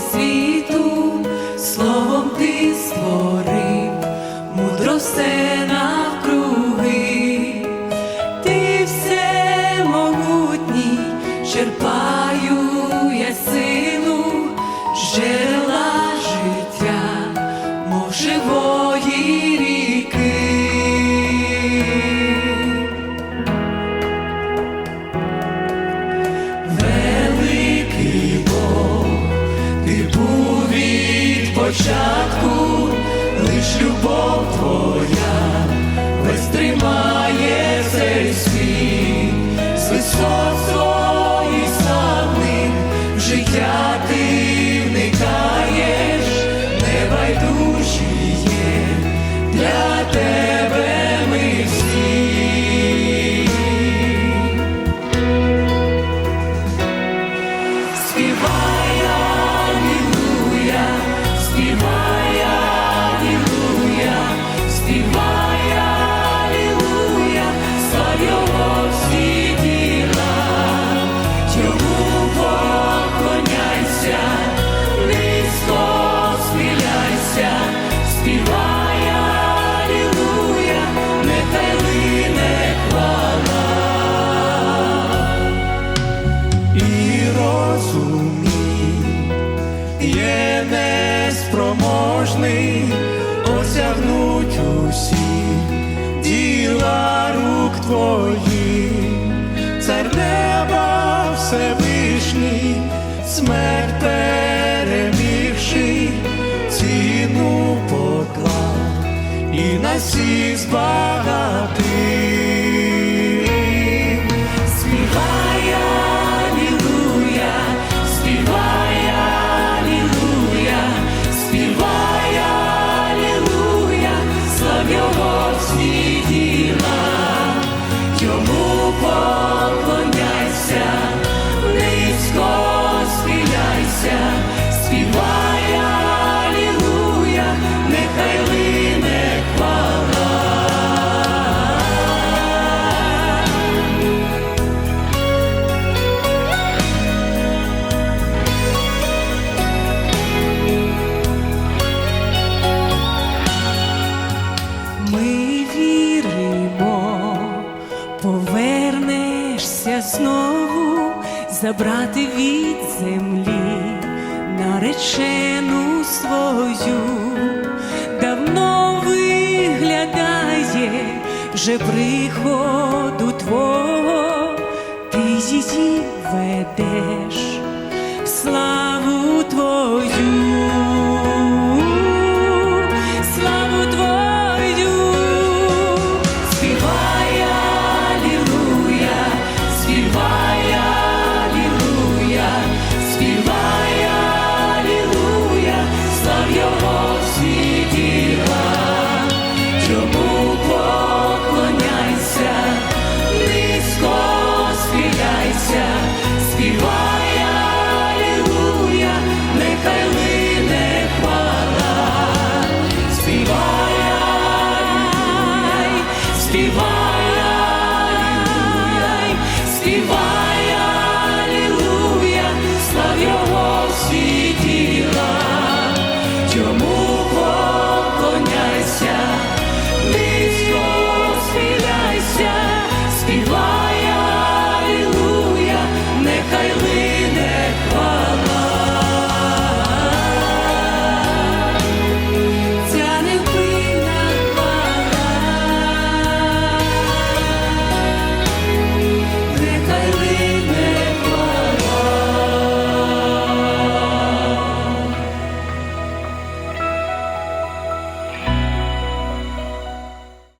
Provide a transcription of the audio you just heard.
see початку, лиш любов твоя без тримає неспроможний осягнуть усі діла рук твоїх, цар неба Всевишній, смерть перемігши, ціну поклав і на всіх збагатив. Знову забрати від землі наречену свою, давно виглядає вже приходу твого, ти її ведеш славу твою.